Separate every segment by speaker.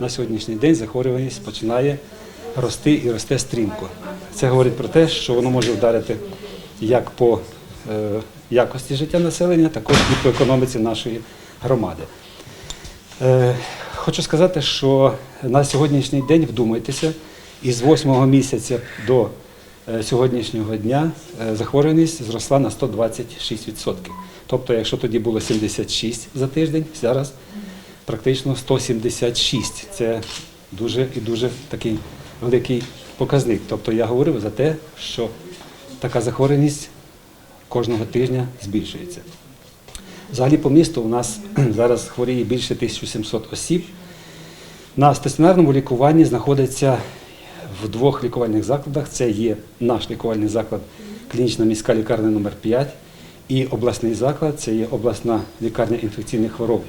Speaker 1: на сьогоднішній день захворюваність починає рости і росте стрімко. Це говорить про те, що воно може вдарити як по е, якості життя населення, також і по економіці нашої громади. Е, Хочу сказати, що на сьогоднішній день вдумайтеся, із 8 місяця до е, сьогоднішнього дня захворюваність зросла на 126%. Тобто, якщо тоді було 76 за тиждень, зараз практично 176. Це дуже і дуже такий великий показник. Тобто я говорив за те, що така захворюваність кожного тижня збільшується. Взагалі по місту у нас зараз хворіє більше 1700 осіб. На стаціонарному лікуванні знаходиться в двох лікувальних закладах. Це є наш лікувальний заклад, клінічна міська лікарня номер 5 і обласний заклад, це є обласна лікарня інфекційних хвороб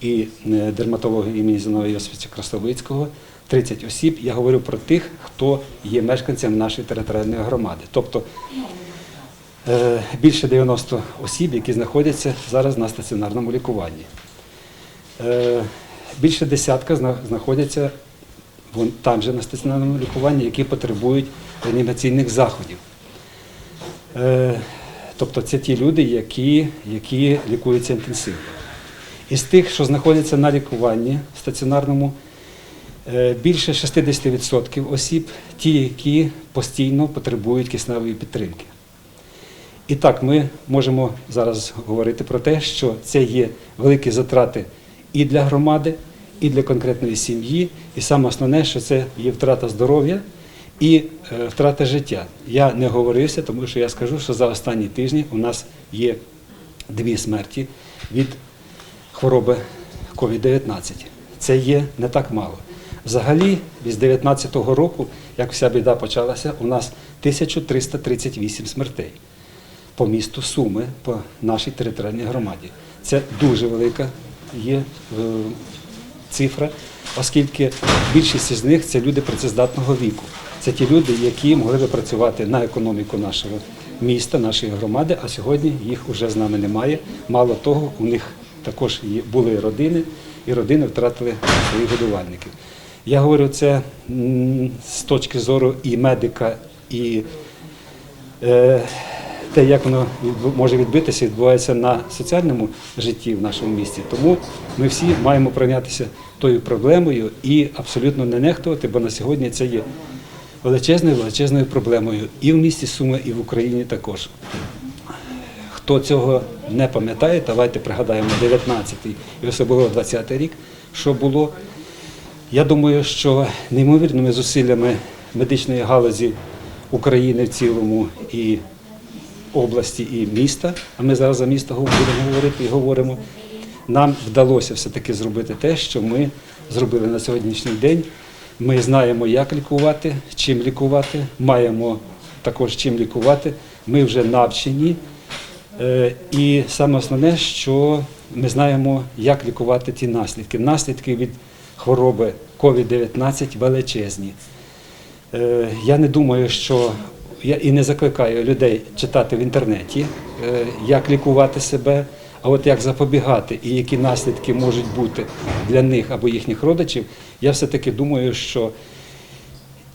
Speaker 1: і е, дерматології імені Зіновія Йосифовича Красовицького. 30 осіб. Я говорю про тих, хто є мешканцем нашої територіальної громади. Тобто Е, більше 90 осіб, які знаходяться зараз на стаціонарному лікуванні. Е, Більше десятка знаходяться там же на стаціонарному лікуванні, які потребують реанімаційних заходів. Тобто це ті люди, які, які лікуються інтенсивно. Із тих, що знаходяться на лікуванні стаціонарному, е, більше 60% осіб, ті, які постійно потребують кисневої підтримки. І так, ми можемо зараз говорити про те, що це є великі затрати і для громади, і для конкретної сім'ї. І саме основне, що це є втрата здоров'я і е, втрата життя. Я не говорився, тому що я скажу, що за останні тижні у нас є дві смерті від хвороби COVID-19. Це є не так мало. Взагалі, з 2019 року, як вся біда почалася, у нас 1338 смертей по місту Суми, по нашій територіальній громаді. Це дуже велика є е, цифра, оскільки більшість із них це люди працездатного віку. Це ті люди, які могли би працювати на економіку нашого міста, нашої громади, а сьогодні їх вже з нами немає. Мало того, у них також були родини, і родини втратили своїх годувальників. Я говорю це з точки зору і медика, і е, те, як воно може відбитися, відбувається на соціальному житті в нашому місті. Тому ми всі маємо прийнятися тою проблемою і абсолютно не нехтувати, бо на сьогодні це є величезною величезною проблемою і в місті Суми, і в Україні також. Хто цього не пам'ятає, давайте пригадаємо 19-й і особливо 20-й рік, що було. Я думаю, що неймовірними зусиллями медичної галузі України в цілому і області і міста, а ми зараз за місто будемо говорити і говоримо, нам вдалося все-таки зробити те, що ми зробили на сьогоднішній день. Ми знаємо, як лікувати, чим лікувати, маємо також чим лікувати. Ми вже навчені. Е, І саме основне, що ми знаємо, як лікувати ті наслідки. Наслідки від хвороби COVID-19 величезні. Е, Я не думаю, що я і не закликаю людей читати в інтернеті, е, як лікувати себе, а от як запобігати і які наслідки можуть бути для них або їхніх родичів. Я все-таки думаю, що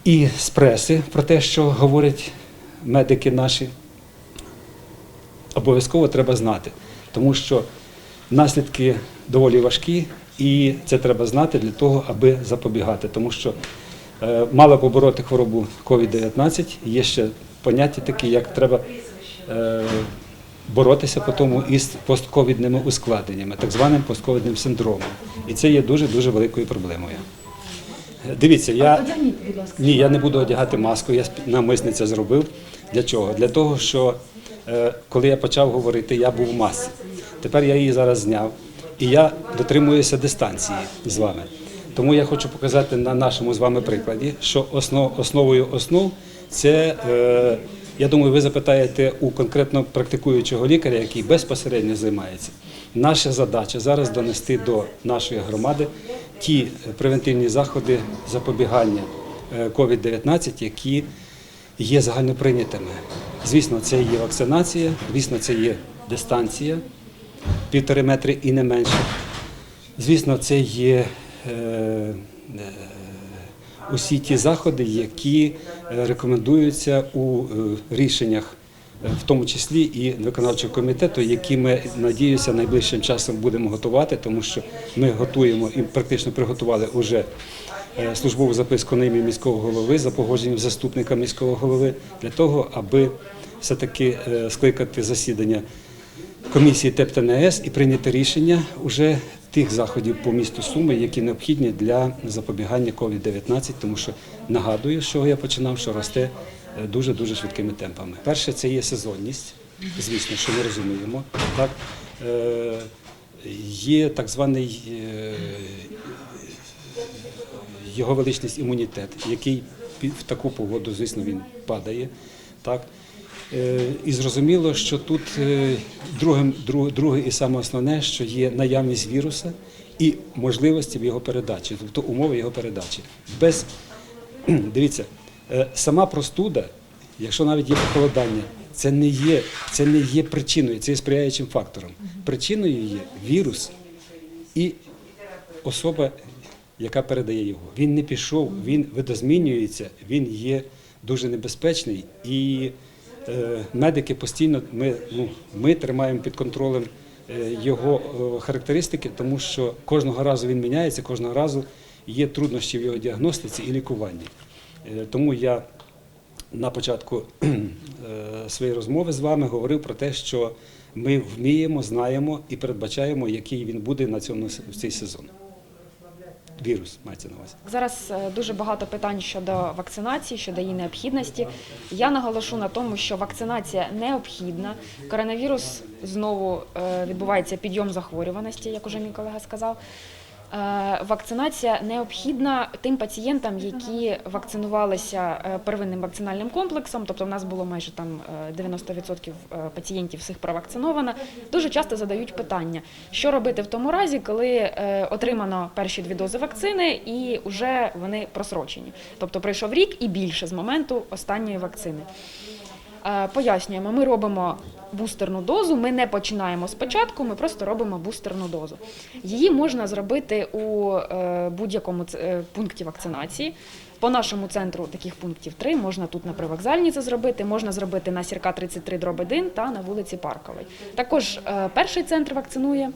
Speaker 1: і з преси про те, що говорять медики наші, обов'язково треба знати, тому що наслідки доволі важкі, і це треба знати для того, аби запобігати. Тому що е, мало побороти хворобу COVID-19, є ще поняття такі, як треба е, боротися по тому із постковідними ускладненнями, так званим постковідним синдромом. І це є дуже-дуже великою проблемою. Е, Дивіться, я ні, я не буду одягати маску, я навмисне це зробив. Для чого? Для того, що коли я почав говорити, я був в масці. Тепер я її зараз зняв, і я дотримуюся дистанції з вами. Тому я хочу показати на нашому з вами прикладі, що основ, основою основ це, е, я думаю, ви запитаєте у конкретно практикуючого лікаря, який безпосередньо займається. Наша задача зараз донести до нашої громади ті е, превентивні заходи запобігання е, COVID-19, які є загальноприйнятими. Звісно, це є вакцинація, звісно, це є дистанція півтори метри і не менше. Звісно, це є е, е, усі ті заходи, які е, рекомендуються у е, рішеннях, е, в тому числі і виконавчого комітету, які ми надіюся найближчим часом будемо готувати, тому що ми готуємо і практично приготували уже е, службову записку на ім'я міського голови за погодженням заступника міського голови для того, аби все-таки е, скликати засідання комісії ТЕП та НАЕС і прийняти рішення уже тих заходів по місту Суми, які необхідні для запобігання COVID-19, тому що нагадую, чого я починав, що росте дуже дуже швидкими темпами. Перше, це є сезонність, звісно, що ми розуміємо. Так Е, є так званий е, його величність імунітет, який в таку погоду, звісно, він падає. Так? Е, І зрозуміло, що тут е, другим, друге і саме основне, що є наявність віруса і можливості в його передачі, тобто умови його передачі. Без дивіться, е, сама простуда, якщо навіть є похолодання, це не є, це не є причиною, це є сприяючим фактором. Причиною є вірус і особа, яка передає його. Він не пішов, він видозмінюється, він є дуже небезпечний. І е, медики постійно ми, ну, ми тримаємо під контролем е, його е, характеристики, тому що кожного разу він міняється, кожного разу є труднощі в його діагностиці і лікуванні. Е, тому я на початку е, своєї розмови з вами говорив про те, що ми вміємо, знаємо і передбачаємо, який він буде на цьому в цей сезон. Вірус мається на увазі.
Speaker 2: Зараз е, дуже багато питань щодо вакцинації, щодо її необхідності. Я наголошу на тому, що вакцинація необхідна. Коронавірус знову е, відбувається підйом захворюваності, як уже мій колега сказав. Е, Вакцинація необхідна тим пацієнтам, які вакцинувалися е, первинним вакцинальним комплексом, тобто в нас було майже там е, 90% е, пацієнтів всіх провакциновано. Дуже часто задають питання, що робити в тому разі, коли отримано перші дві дози вакцини і вже вони просрочені. Тобто пройшов рік і більше з моменту останньої вакцини. Е, Пояснюємо, ми робимо бустерну дозу, ми не починаємо спочатку, ми просто робимо бустерну дозу. Її можна зробити у е, будь-якому е, пункті вакцинації. По нашому центру таких пунктів три. Можна тут на привокзальній це зробити, можна зробити на Сірка 33 дроб 1 та на вулиці Парковій. Також перший центр вакцинує.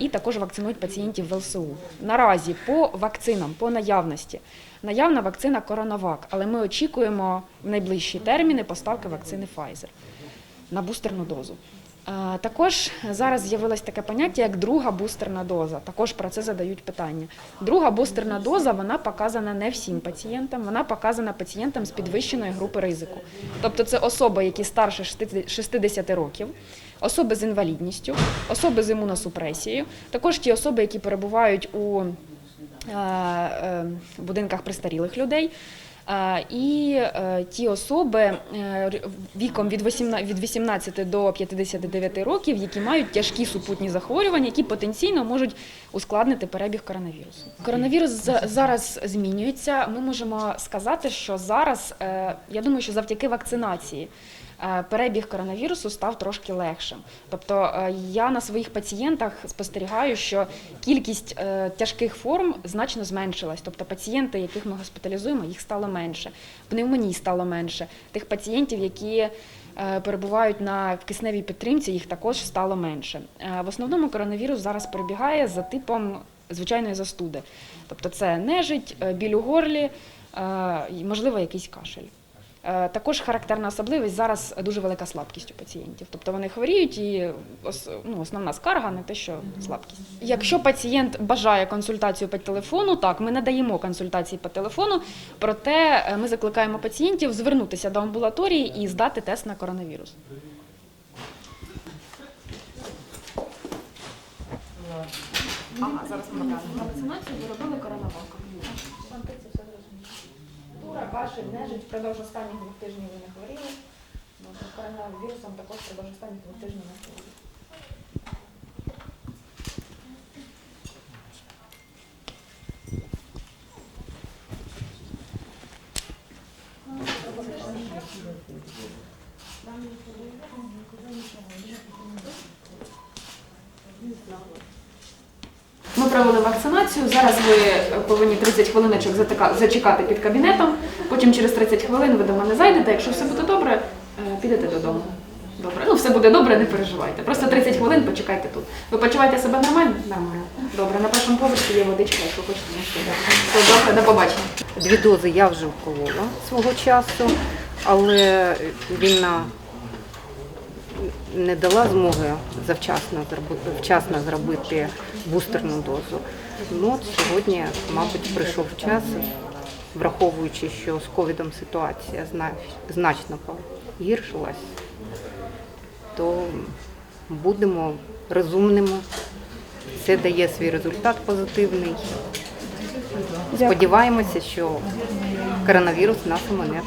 Speaker 2: І також вакцинують пацієнтів в ЛСУ. Наразі по вакцинам, по наявності, наявна вакцина Коронавак, але ми очікуємо в найближчі терміни поставки вакцини Pfizer на бустерну дозу. Також зараз з'явилось таке поняття, як друга бустерна доза. Також про це задають питання. Друга бустерна доза вона показана не всім пацієнтам, вона показана пацієнтам з підвищеної групи ризику. Тобто це особи, які старше 60 років, особи з інвалідністю, особи з імуносупресією, також ті особи, які перебувають у будинках престарілих людей. Е, І е, ті особи е, віком від 18 від 18 до 59 років, які мають тяжкі супутні захворювання, які потенційно можуть ускладнити перебіг коронавірусу. Коронавірус за- зараз змінюється. Ми можемо сказати, що зараз е, я думаю, що завдяки вакцинації. Е, Перебіг коронавірусу став трошки легшим. Тобто е, я на своїх пацієнтах спостерігаю, що кількість е, тяжких форм значно зменшилась. Тобто пацієнти, яких ми госпіталізуємо, їх стало менше, пневмоній стало менше. Тих пацієнтів, які перебувають на кисневій підтримці, їх також стало менше. В основному коронавірус зараз перебігає за типом звичайної застуди. Тобто це нежить, біль у горлі, можливо, якийсь кашель. Е, Також характерна особливість зараз дуже велика слабкість у пацієнтів. Тобто вони хворіють і ну, основна скарга не те, що слабкість. Якщо пацієнт бажає консультацію по телефону, так ми надаємо консультації по телефону, проте е, ми закликаємо пацієнтів звернутися до амбулаторії і здати тест на коронавірус. Ага, зараз ми. Вакцинацію зробили коронаваком. Тура, кашель, нежить впродовж останніх двох тижнів ви не хворіли. Коронавірусом також впродовж останніх двох тижнів не хворіли.
Speaker 3: Ми
Speaker 2: Ми провели вакцинацію. Зараз ви повинні 30 хвилиночок зачекати під кабінетом. Потім через 30 хвилин ви до мене зайдете. Якщо все буде добре, е, підете додому. Добре, ну все буде добре, не переживайте. Просто 30 хвилин почекайте тут. Ви почуваєте себе нормально? Нормально. Добре, на першому поверсі є водичка, якщо хочете. Все, добре, до побачення.
Speaker 3: Дві дози я вже вколола свого часу, але війна не дала змоги завчасно зробити, вчасно зробити бустерну дозу. Ну, от сьогодні, мабуть, прийшов час, враховуючи, що з ковідом ситуація значно погіршилась, то будемо розумними. Це дає свій результат позитивний. Сподіваємося, що коронавірус нас омине.